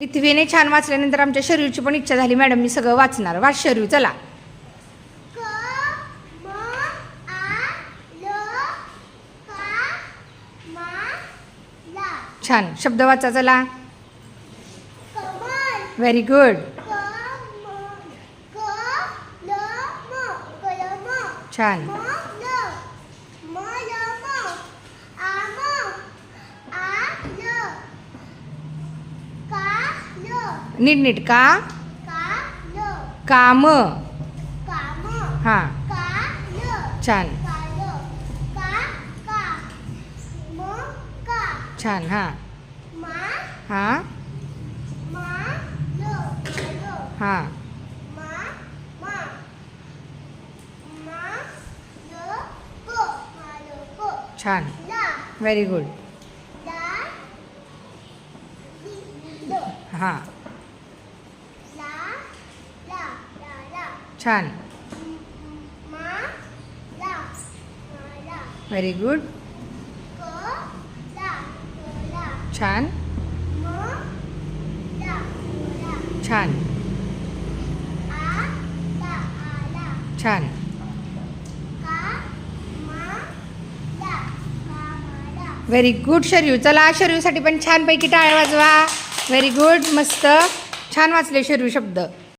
पृथ्वीने छान वाचल्यानंतर आमच्या शरीरची पण इच्छा झाली. मॅडम मी सगळं वाचणार. वाच शरीर चला. छान. शब्द वाचा चला. व्हेरी गुड छान म ल म ल म आम आ ल का ल नीट नीट का काम. हां. छान. छान हां. हां. हां. छान. व्हेरी गुड हां. छान. व्हेरी गुड छान. छान. छान. व्हेरी गुड शरीर चला शरीरसाठी पण छानपैकी टाळ्या वाजवा. व्हेरी गुड मस्त. छान वाचले शरीर शब्द